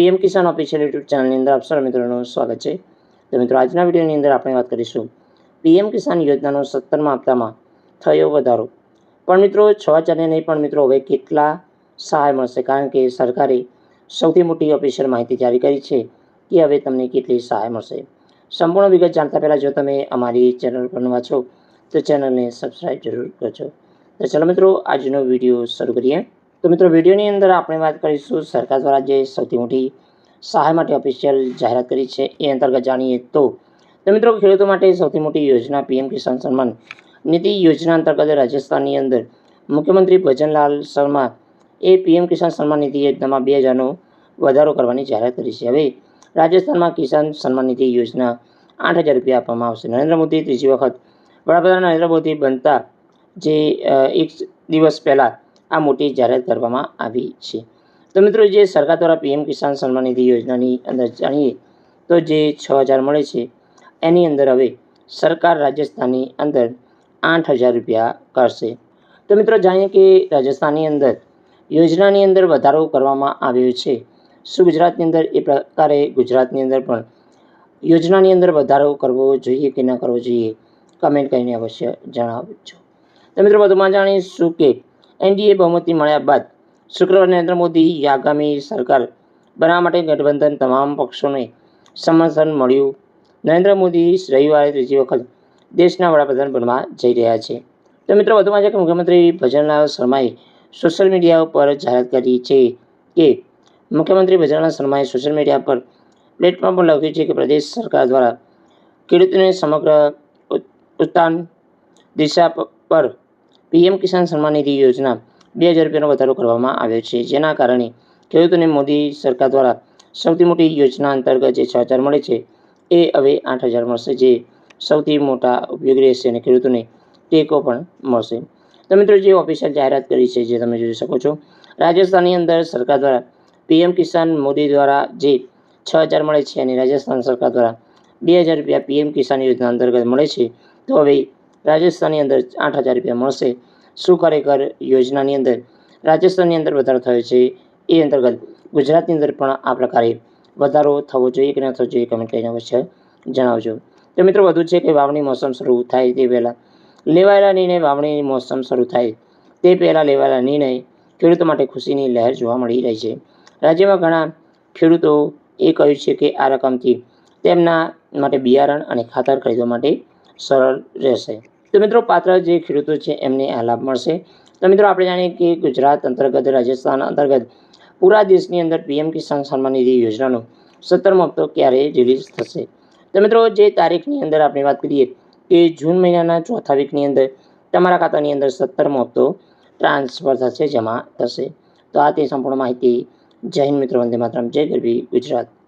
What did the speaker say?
PM કિસાન official YouTube ચેનલની અંદર આપ સર્વ મિત્રોનું સ્વાગત છે. તો મિત્રો, આજના વિડીયોની અંદર આપણે વાત કરીશું પીએમ કિસાન યોજનાનો સત્તરમા હપ્તામાં થયો વધારો. પણ મિત્રો, છ હજારને નહીં, પણ મિત્રો, હવે કેટલા સહાય મળશે? કારણ કે સરકારે સૌથી મોટી ઓફિશિયલ માહિતી જારી કરી છે કે હવે તમને કેટલી સહાય મળશે. સંપૂર્ણ વિગત જાણતા પહેલાં જો તમે અમારી ચેનલ પર નવા છો, તો ચેનલને સબસ્ક્રાઈબ જરૂર કરજો. તો ચાલો મિત્રો, આજનો વીડિયો શરૂ કરીએ. તો મિત્રો, વિડીયોની અંદર આપણે વાત કરીશું સરકાર દ્વારા જે સૌથી મોટી સહાય માટે ઓફિશિયલ જાહેરાત કરી છે એ અંતર્ગત જાણીએ તો તો મિત્રો, ખેડૂતો માટે સૌથી મોટી યોજના પીએમ કિસાન સન્માન નિધિ યોજના અંતર્ગત રાજસ્થાનની અંદર મુખ્યમંત્રી ભજનલાલ શર્મા એ પીએમ કિસાન સન્માન નિધિ યોજનામાં બે હજારનો વધારો કરવાની જાહેરાત કરી છે. હવે રાજસ્થાનમાં કિસાન સન્માન નિધિ યોજના આઠ હજાર રૂપિયા આપવામાં આવશે. નરેન્દ્ર મોદી ત્રીજી વખત વડાપ્રધાન નરેન્દ્ર મોદી બનતા જે એક દિવસ પહેલાં આ મોટી જાહેરાત કરવામાં આવી છે. તો મિત્રો, જે સરકાર દ્વારા પીએમ કિસાન સન્માન નિધિ યોજનાની અંદર જાણીએ તો જે છ હજાર મળે છે, એની અંદર હવે સરકાર રાજસ્થાનની અંદર આઠ હજાર રૂપિયા કરશે. તો મિત્રો, જાણીએ કે રાજસ્થાનની અંદર યોજનાની અંદર વધારો કરવામાં આવ્યો છે. શું ગુજરાતની અંદર? એ પ્રકારે ગુજરાતની અંદર પણ યોજનાની અંદર વધારો કરવો જોઈએ કે ન કરવો જોઈએ? કમેન્ટ કરીને અવશ્ય જણાવજો. તો મિત્રો, વધુમાં જાણીશું કે એનડીએ બહુમતી મળ્યા બાદ શુક્રવારે નરેન્દ્ર મોદી આગામી સરકાર બનાવવા માટે ગઠબંધન તમામ પક્ષોને સમર્થન મળ્યું. નરેન્દ્ર મોદી રવિવારે ત્રીજી વખત દેશના વડાપ્રધાન બનવા જઈ રહ્યા છે. તો મિત્રો, વધુમાં છે કે મુખ્યમંત્રી ભજનલાલ શર્માએ સોશિયલ મીડિયા ઉપર જાહેરાત કરી છે કે મુખ્યમંત્રી ભજનલાલ શર્માએ સોશિયલ મીડિયા પર પ્લેટફોર્મ પર લખ્યું છે કે પ્રદેશ સરકાર દ્વારા ખેડૂતોને સમગ્ર ઉત- ઉત્થાન દિશા પર પીએમ કિસાન સન્માન નિધિ યોજના બે હજાર રૂપિયાનો વધારો કરવામાં આવ્યો છે, જેના કારણે ખેડૂતોને મોદી સરકાર દ્વારા સૌથી મોટી યોજના અંતર્ગત જે છ હજાર મળે છે, એ હવે આઠ હજાર મળશે, જે સૌથી મોટા ઉપયોગી રહેશે અને ખેડૂતોને ટેકો પણ મળશે. તો મિત્રો, જે ઓફિશિયલ જાહેરાત કરી છે, જે તમે જોઈ શકો છો, રાજસ્થાનની અંદર સરકાર દ્વારા પીએમ કિસાન મોદી દ્વારા જે છ હજાર મળે છે અને રાજસ્થાન સરકાર દ્વારા બે હજાર રૂપિયા પીએમ કિસાન યોજના અંતર્ગત મળે છે, તો હવે રાજસ્થાનની અંદર આઠ હજાર રૂપિયા મળશે. શું ખરેખર યોજનાની અંદર રાજસ્થાનની અંદર વધારો થયો છે એ અંતર્ગત ગુજરાતની અંદર પણ આ પ્રકારે વધારો થવો જોઈએ કે ન થવો જોઈએ કમેન્ટ કરીને અવશ્ય જણાવજો. તો મિત્રો વધુ છે કે વાવણી મોસમ શરૂ થાય તે પહેલાં લેવાયેલા નિર્ણય વાવણીની મોસમ શરૂ થાય તે પહેલાં લેવાયેલા નિર્ણય ખેડૂતો માટે ખુશીની લહેર જોવા મળી રહી છે. રાજ્યમાં ઘણા ખેડૂતો એ કહ્યું છે કે આ રકમથી તેમના માટે બિયારણ અને ખાતર ખરીદવા માટે સરળ રહેશે. તો મિત્રો, પાત્ર જે ખેડૂતો છે, એમને આ લાભ મળશે. તો મિત્રો, આપણે જાણીએ કે ગુજરાત અંતર્ગત, રાજસ્થાન અંતર્ગત, પૂરા દેશની અંદર પીએમ કિસાન સન્માન નિધિ યોજનાનો સત્તરમો હપ્તો ક્યારે રિલીઝ થશે? તો મિત્રો, જે તારીખની અંદર આપણે વાત કરીએ કે જૂન મહિનાના ચોથા વીકની અંદર તમારા ખાતાની અંદર સત્તરમો હપ્તો ટ્રાન્સફર થશે, જમા થશે. તો આ તે સંપૂર્ણ માહિતી જય હિન્દ મિત્રો, વંદે માતરમ. જય ગરબી ગુજરાત.